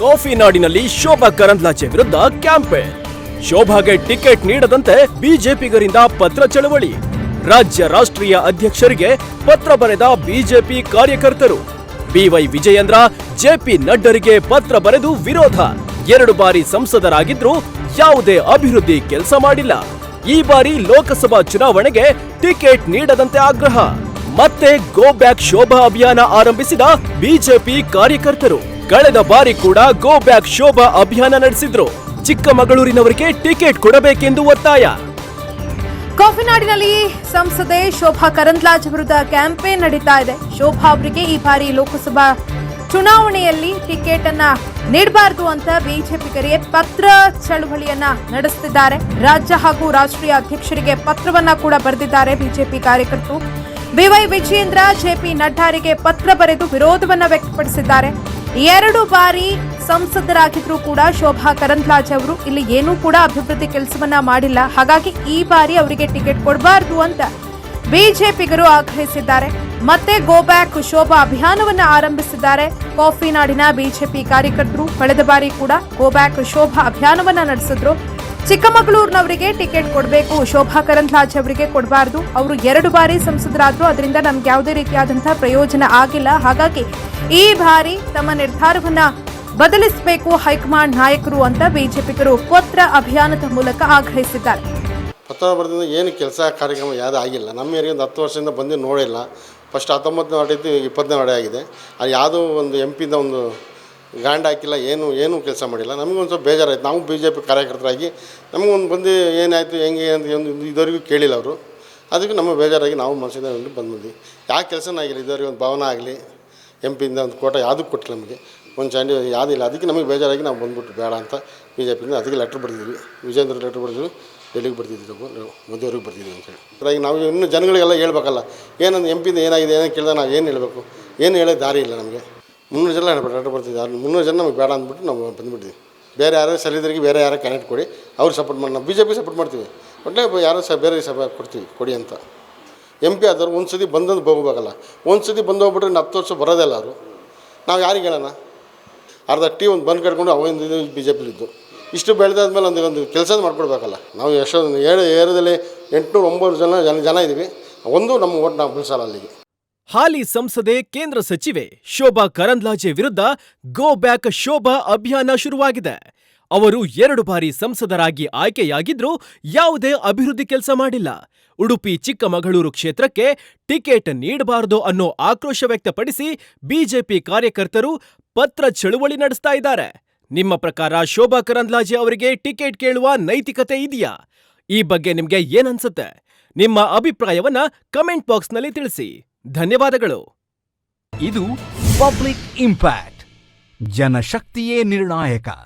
Coffee ನಾಡಿನಲ್ಲಿ ಶೋಭಾ ಕರಂದ್ಲಾಜೆ ವಿರುದ್ಧ campaign ಶೋಭಾಗೆ ticket ನೀಡದಂತೆ ಬಿಜೆಪಿಗರಿಂದ ಪತ್ರ ಚಳವಳಿ. ರಾಜ್ಯ ರಾಷ್ಟ್ರೀಯ ಅಧ್ಯಕ್ಷರಿಗೆ ಪತ್ರ ಬರೆದ ಬಿಜೆಪಿ ಕಾರ್ಯಕರ್ತರು. ಬಿವೈ ವಿಜಯೇಂದ್ರ ಜೆಪಿ ನಡ್ಡರಿಗೆ ಪತ್ರ ಬರೆದು ವಿರೋಧ. ಎರಡು ಬಾರಿ ಸಂಸದರಾಗಿದ್ರೂ ಯಾವುದೇ ಅಭಿವೃದ್ಧಿ ಕೆಲಸ ಮಾಡಿಲ್ಲ. ಈ ಬಾರಿ ಲೋಕಸಭಾ ಚುನಾವಣೆಗೆ ಟಿಕೆಟ್ ನೀಡದಂತೆ ಆಗ್ರಹ. ಮತ್ತೆ ಗೋ ಬ್ಯಾಕ್ ಶೋಭಾ ಅಭಿಯಾನ ಆರಂಭಿಸಿದ ಬಿಜೆಪಿ ಕಾರ್ಯಕರ್ತರು. ಕಳೆದ ಬಾರಿ ಕೂಡ ಗೋ ಬ್ಯಾಕ್ ಶೋಭಾ ಅಭಿಯಾನ ನಡೆಸಿದ್ರು. ಚಿಕ್ಕಮಗಳೂರಿನವರಿಗೆ ಟಿಕೆಟ್ ಕೊಡಬೇಕೆಂದು ಒತ್ತಾಯ. ಕಾಫಿನಾಡಿನಲ್ಲಿ ಸಂಸದೆ ಶೋಭಾ ಕರಂದ್ಲಾಜ್ ವಿರುದ್ಧ ಕ್ಯಾಂಪೇನ್ ನಡೀತಾ ಇದೆ. ಶೋಭಾ ಅವರಿಗೆ ಈ ಬಾರಿ ಲೋಕಸಭಾ ಚುನಾವಣೆಯಲ್ಲಿ ಟಿಕೆಟ್ ಅನ್ನ ನೀಡಬಾರದು ಅಂತ ಬಿಜೆಪಿಗರಿಗೆ ಪತ್ರ ಚಳುವಳಿಯನ್ನ ನಡೆಸುತ್ತಿದ್ದಾರೆ ರಾಜ್ಯ ಹಾಗೂ ರಾಷ್ಟ್ರೀಯ ಅಧ್ಯಕ್ಷರಿಗೆ ಪತ್ರವನ್ನ ಕೂಡ ಬರೆದಿದ್ದಾರೆ ಬಿಜೆಪಿ ಕಾರ್ಯಕರ್ತರು. ಬಿವೈ ವಿಜಯೇಂದ್ರ ಜೆಪಿ ನಡ್ಡಾರಿಗೆ ಪತ್ರ ಬರೆದು ವಿರೋಧವನ್ನ ವ್ಯಕ್ತಪಡಿಸಿದ್ದಾರೆ. ಎರಡು ಬಾರಿ ಸಂಸದರಾಗಿದ್ರು ಕೂಡ ಶೋಭಾ ಕರಂದ್ಲಾಜೆ ಅವರು ಇಲ್ಲಿ ಏನೂ ಕೂಡ ಅಭಿವೃದ್ಧಿ ಕೆಲಸವನ್ನ ಮಾಡಿಲ್ಲ. ಹಾಗಾಗಿ ಈ ಬಾರಿ ಅವರಿಗೆ ಟಿಕೆಟ್ ಕೊಡಬಾರದು ಅಂತ ಬಿಜೆಪಿಗರು ಆಗ್ರಹಿಸಿದ್ದಾರೆ. ಮತ್ತೆ ಗೋ ಬ್ಯಾಕ್ ಶೋಭಾ ಅಭಿಯಾನವನ್ನ ಆರಂಭಿಸಿದ್ದಾರೆ. ಕಾಫಿ ನಾಡಿನ ಬಿಜೆಪಿ ಕಾರ್ಯಕರ್ತರು ಕಳೆದ ಬಾರಿ ಕೂಡ ಗೋ ಬ್ಯಾಕ್ ಶೋಭಾ ಅಭಿಯಾನವನ್ನ ನಡೆಸಿದ್ರು. ಚಿಕ್ಕಮಗಳೂರಿನವರಿಗೆ ಟಿಕೆಟ್ ಕೊಡಬೇಕು. ಶೋಭಾ ಕರಂದ್ಲಾಜೆ ಅವರಿಗೆ ಕೊಡಬಾರದು. ಅವರು ಎರಡು ಬಾರಿ ಸಂಸದರಾದ್ರು, ಅದರಿಂದ ನಮ್ಗೆ ಯಾವುದೇ ರೀತಿಯಾದಂತಹ ಪ್ರಯೋಜನ ಆಗಿಲ್ಲ. ಹಾಗಾಗಿ ಈ ಬಾರಿ ತಮ್ಮ ನಿರ್ಧಾರವನ್ನ ಬದಲಿಸಬೇಕು ಹೈಕಮಾಂಡ್ ನಾಯಕರು ಅಂತ ಬಿಜೆಪಿಗರು ಪತ್ರ ಅಭಿಯಾನದ ಮೂಲಕ ಆಗ್ರಹಿಸಿದ್ದಾರೆ. ಪತ್ರ ಏನು ಕೆಲಸ ಕಾರ್ಯಕ್ರಮ ಯಾವುದೂ ಆಗಿಲ್ಲ. ನಮ್ಮ ಏರಿಯಾ ಒಂದು ಹತ್ತು ವರ್ಷದಿಂದ ಬಂದು ನೋಡಿಲ್ಲ. ಫಸ್ಟ್ ಹತ್ತೊಂಬತ್ತನೇ ಹೊಡೆದು ಇಪ್ಪತ್ತನೇ ಆಗಿದೆ. ಅದು ಯಾವುದೋ ಒಂದು ಎಂ ಪಿಯಿಂದ ಒಂದು ಗಾಂಡ್ ಹಾಕಿಲ್ಲ, ಏನು ಏನು ಕೆಲಸ ಮಾಡಿಲ್ಲ. ನಮಗೊಂದು ಸ್ವಲ್ಪ ಬೇಜಾರಾಯ್ತು. ನಾವು ಬಿ ಜೆ ಪಿ ಕಾರ್ಯಕರ್ತರಾಗಿ ನಮಗೊಂದು ಬಂದು ಏನಾಯಿತು, ಹೆಂಗೆ ಅಂತ ಒಂದು ಇದುವರೆಗೂ ಕೇಳಿಲ್ಲ ಅವರು. ಅದಕ್ಕೆ ನಮ್ಮ ಬೇಜಾರಾಗಿ ನಾವು ಮನಸ್ಸಿಂದ ಬಂದು ಬಂದ್ವಿ. ಯಾವ ಕೆಲಸನೂ ಆಗಿಲ್ಲ, ಇದುವರೆಗೆ ಒಂದು ಭವನ ಆಗಲಿ ಎಂ ಪಿಯಿಂದ ಒಂದು ಕೋಟ ಯಾವುದು ಕೊಟ್ಟಿಲ್ಲ ನಮಗೆ. ಒಂದು ಚಾಂಡಿ ಯಾವುದಿಲ್ಲ ಅದಕ್ಕೆ ನಮಗೆ ಬೇಜಾರಾಗಿ ನಾವು ಬಂದ್ಬಿಟ್ಟು ಬೇಡ ಅಂತ ಬಿ ಜೆ ಪಿಯಿಂದ ಅದಕ್ಕೆ ಲೆಟ್ರ್ ಬರ್ತಿದ್ವಿ ವಿಜೇಂದ್ರ ಲೆಟ್ರ್ ಬರೆದಿದ್ವಿ ಡೆಲ್ಲಿಗೆ ಬರ್ತಿದ್ವಿ ನಾವು? ಮೋದಿಯವ್ರಿಗೆ ಬರ್ತಿದ್ವಿ ಅಂತೇಳಿ ಅದ್ರಾಗಿ ನಾವು ಇನ್ನು ಜನಗಳಿಗೆಲ್ಲ ಹೇಳ್ಬೇಕಲ್ಲ. ಏನಂದು ಎಂ ಪಿಯಿಂದ ಏನಾಗಿದೆ, ಏನೋ ಕೇಳಿದ್ರೆ ನಾವು ಏನು ಹೇಳಬೇಕು? ಏನು ಹೇಳೋ ದಾರಿ ಇಲ್ಲ ನಮಗೆ. ಮುನ್ನೂರು ಜನ ಲೆಟ್ರ್ ಬರ್ತಿದ್ದೆ ಅವ್ರು ಮುನ್ನೂರು ಜನ ನಮಗೆ ಬೇಡ ಅಂದ್ಬಿಟ್ಟು ನಾವು ಬಂದುಬಿಟ್ಟಿದ್ವಿ. ಬೇರೆ ಯಾರೋ ಸಲಿದರಿಗೆ ಬೇರೆ ಯಾರೋ ಕ್ಯಾಂಡಿಡೇಟ್ ಕೊಡಿ. ಅವ್ರು ಸಪೋರ್ಟ್ ಮಾಡಿ, ನಾವು ಬಿ ಜೆ ಪಿ ಸಪೋರ್ಟ್ ಮಾಡ್ತೀವಿ. ಒಟ್ಟೆ ಯಾರೋ ಸಹ ಬೇರೆ ಸಭೆ ಕೊಡ್ತೀವಿ, ಕೊಡಿ ಅಂತ. ಎಂ ಪಿ ಆದವ್ರು ಒಂದು ಸತಿ ಬಂದಂದು ಹೋಗ್ಬೇಕಲ್ಲ ಒಂದು ಸತಿ ಬಂದು ಹೋಗ್ಬಿಟ್ರೆ ಹತ್ತು ವರ್ಷ ಬರೋದಿಲ್ಲ ಅವರು. ನಾವು ಯಾರಿಗೆ ಹೇಳೋಣ? ಅರ್ಧ ಟೀ ಒಂದು ಬಂದು ಕಟ್ಕೊಂಡು ಅವಾಗಿಂದ ಬಿ ಜೆ ಪಿಲಿದ್ದು ಇಷ್ಟು ಬೆಳೆದಾದ್ಮೇಲೆ ಒಂದು ಒಂದು ಕೆಲಸ ಮಾಡ್ಕೊಡ್ಬೇಕಲ್ಲ. ನಾವು ಎಷ್ಟೊಂದು ಏಳು ಏರಿಯಾದಲ್ಲಿ ಎಂಟುನೂರು ಒಂಬತ್ತು ಜನ ಜನ ಜನ ಇದ್ದೀವಿ ಒಂದು ನಮ್ಮ ಓಟ್ ನಾವು ಬಿಡಿಸಲ್ಲ ಅಲ್ಲಿಗೆ. ಹಾಲಿ ಸಂಸದೆ ಕೇಂದ್ರ ಸಚಿವೆ ಶೋಭಾ ಕರಂದ್ಲಾಜೆ ವಿರುದ್ಧ ಗೋ ಬ್ಯಾಕ್ ಶೋಭಾ ಅಭಿಯಾನ ಶುರುವಾಗಿದೆ. ಅವರು ಎರಡು ಬಾರಿ ಸಂಸದರಾಗಿ ಆಯ್ಕೆಯಾಗಿದ್ರೂ ಯಾವುದೇ ಅಭಿವೃದ್ಧಿ ಕೆಲಸ ಮಾಡಿಲ್ಲ. ಉಡುಪಿ ಚಿಕ್ಕಮಗಳೂರು ಕ್ಷೇತ್ರಕ್ಕೆ ಟಿಕೆಟ್ ನೀಡಬಾರದು ಅನ್ನೋ ಆಕ್ರೋಶ ವ್ಯಕ್ತಪಡಿಸಿ ಬಿಜೆಪಿ ಕಾರ್ಯಕರ್ತರು ಪತ್ರ ಚಳುವಳಿ ನಡೆಸ್ತಾ ಇದ್ದಾರೆ. ನಿಮ್ಮ ಪ್ರಕಾರ ಶೋಭಾ ಕರಂದ್ಲಾಜೆ ಅವರಿಗೆ ಟಿಕೆಟ್ ಕೇಳುವ ನೈತಿಕತೆ ಇದೆಯಾ? ಈ ಬಗ್ಗೆ ನಿಮ್ಗೆ ಏನನ್ಸುತ್ತೆ ನಿಮ್ಮ ಅಭಿಪ್ರಾಯವನ್ನ ಕಮೆಂಟ್ ಬಾಕ್ಸ್ನಲ್ಲಿ ತಿಳಿಸಿ. ಧನ್ಯವಾದಗಳು. ಇದು ಪಬ್ಲಿಕ್ ಇಂಪ್ಯಾಕ್ಟ್. ಜನಶಕ್ತಿಯೇ ನಿರ್ಣಾಯಕ.